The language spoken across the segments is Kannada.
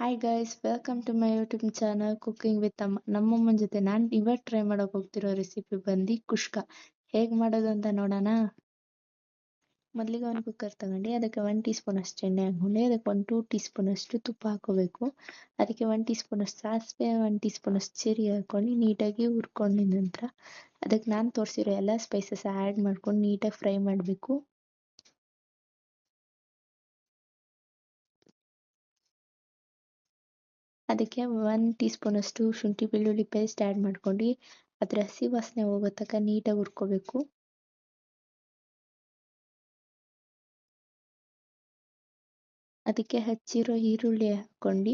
Hi guys welcome to my YouTube channel cooking with Amma ನಮ್ಮಮ್ಮನ ಜೊತೆ ನಾನು ಇವತ್ತು ಟ್ರೈ ಮಾಡೋಕೆ ಹೋಗ್ತಿರೋ ರೆಸಿಪಿ ಬಂದು ಕುಷ್ಕ. ಹೇಗೆ ಮಾಡೋದು ಅಂತ ನೋಡೋಣ? ಮೊದಲಿಗೆ ಒಂದು ಕುಕ್ಕರ್ ತಗೊಂಡು ಅದಕ್ಕೆ ಒನ್ ಟೀ ಸ್ಪೂನ್ ಅಷ್ಟು ಎಣ್ಣೆ ಹಾಕ್ಕೊಂಡು ಅದಕ್ಕೆ ಒಂದು ಟೂ ಟೀ ಸ್ಪೂನ್ ಅಷ್ಟು ತುಪ್ಪ ಹಾಕೋಬೇಕು ಅದಕ್ಕೆ ಒನ್ ಟೀ ಸ್ಪೂನ್ ಅಷ್ಟು ಸಾಸಿವೆ ಒನ್ ಟೀ ಸ್ಪೂನ್ ಅಷ್ಟು ಜೀರಿಗೆ ಹಾಕೊಂಡು ನೀಟಾಗಿ ಹುರ್ಕೊಂಡಿದ ನಂತರ ಅದಕ್ಕೆ ನಾನು ತೋರಿಸಿರೋ ಎಲ್ಲ ಸ್ಪೈಸಸ್ ಆ್ಯಡ್ ಮಾಡ್ಕೊಂಡು ನೀಟಾಗಿ ಫ್ರೈ ಮಾಡಬೇಕು. ಅದಕ್ಕೆ ಒನ್ ಟೀ ಸ್ಪೂನಷ್ಟು ಶುಂಠಿ ಬೆಳ್ಳುಳ್ಳಿ ಪೇಸ್ಟ್ ಆ್ಯಡ್ ಮಾಡ್ಕೊಂಡು ಅದರ ಹಸಿ ವಾಸನೆ ಹೋಗೋ ತನಕ ನೀಟಾಗಿ ಹುರ್ಕೋಬೇಕು. ಅದಕ್ಕೆ ಹಚ್ಚಿರೋ ಈರುಳ್ಳಿ ಹಾಕ್ಕೊಂಡು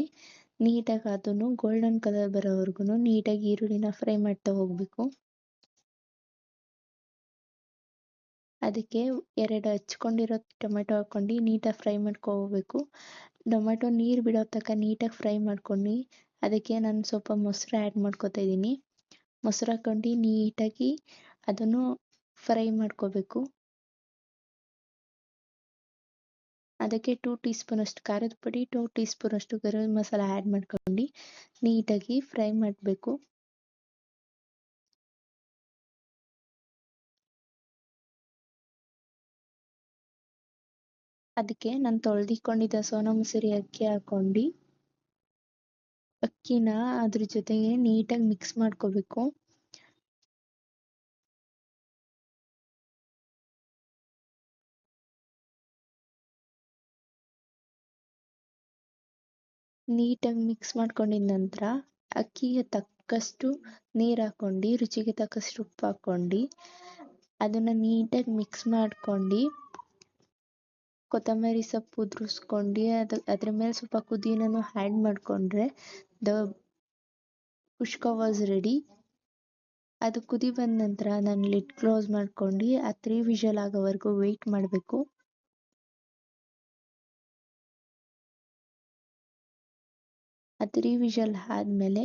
ನೀಟಾಗಿ ಅದನ್ನು ಗೋಲ್ಡನ್ ಕಲರ್ ಬರೋವರೆಗೂ ನೀಟಾಗಿ ಈರುಳ್ಳಿನ ಫ್ರೈ ಮಾಡ್ತಾ ಹೋಗಬೇಕು. ಅದಕ್ಕೆ ಎರಡು ಹಚ್ಕೊಂಡಿರೋ ಟೊಮೆಟೊ ಹಾಕ್ಕೊಂಡು ನೀಟಾಗಿ ಫ್ರೈ ಮಾಡ್ಕೋಬೇಕು. ಟೊಮೆಟೊ ನೀರು ಬಿಡೋ ತನಕ ನೀಟಾಗಿ ಫ್ರೈ ಮಾಡ್ಕೊಂಡು ಅದಕ್ಕೆ ನಾನು ಸ್ವಲ್ಪ ಮೊಸರು ಆ್ಯಡ್ ಮಾಡ್ಕೊತಾ ಇದ್ದೀನಿ. ಮೊಸರು ಹಾಕ್ಕೊಂಡು ನೀಟಾಗಿ ಅದನ್ನು ಫ್ರೈ ಮಾಡ್ಕೋಬೇಕು. ಅದಕ್ಕೆ ಟೂ ಟೀ ಸ್ಪೂನಷ್ಟು ಖಾರದ ಪುಡಿ, ಟೂ ಟೀ ಸ್ಪೂನಷ್ಟು ಗರಂ ಮಸಾಲ ಆ್ಯಡ್ ಮಾಡ್ಕೊಂಡು ನೀಟಾಗಿ ಫ್ರೈ ಮಾಡಬೇಕು. ಅದಕ್ಕೆ ನಾನು ತೊಳೆದಿಕೊಂಡಿದ್ದ ಸೋನಾ ಮಸೂರಿ ಅಕ್ಕಿ ಹಾಕ್ಕೊಂಡು ಅಕ್ಕಿನ ಅದ್ರ ಜೊತೆಗೆ ನೀಟಾಗಿ ಮಿಕ್ಸ್ ಮಾಡ್ಕೋಬೇಕು. ನೀಟಾಗಿ ಮಿಕ್ಸ್ ಮಾಡ್ಕೊಂಡಿದ ನಂತರ ಅಕ್ಕಿಗೆ ತಕ್ಕಷ್ಟು ನೀರು ಹಾಕೊಂಡಿ, ರುಚಿಗೆ ತಕ್ಕಷ್ಟು ಉಪ್ಪು ಹಾಕ್ಕೊಂಡು ಅದನ್ನು ನೀಟಾಗಿ ಮಿಕ್ಸ್ ಮಾಡ್ಕೊಂಡು ಕೊತ್ತಂಬರಿ ಸೊಪ್ಪು ಉದುರಿಸ್ಕೊಂಡು ಅದು, ಅದ್ರ ಮೇಲೆ ಸ್ವಲ್ಪ ಪುದೀನನೂ ಆ್ಯಡ್ ಮಾಡಿಕೊಂಡ್ರೆ ದ ಕುಷ್ಕ ವಾಸ್ ರೆಡಿ ಅದು ಕುದಿ ಬಂದ ನಂತರ ನಾನು ಲಿಡ್ ಕ್ಲೋಸ್ ಮಾಡ್ಕೊಂಡು ಆ ತ್ರೀ ವಿಷಲ್ ಆಗೋವರೆಗೂ ವೆಯ್ಟ್ ಮಾಡಬೇಕು. ಆ ತ್ರೀ ವಿಷಲ್ ಆದಮೇಲೆ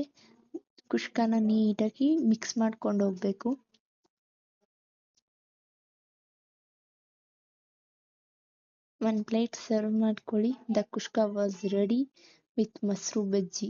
ಕುಷ್ಕನ ನೀಟಾಗಿ ಮಿಕ್ಸ್ ಮಾಡ್ಕೊಂಡು ಹೋಗಬೇಕು. ಒಂದು ಪ್ಲೇಟ್ ಸರ್ವ್ ಮಾಡ್ಕೊಳ್ಳಿ the kushka was ready with mosaru bajji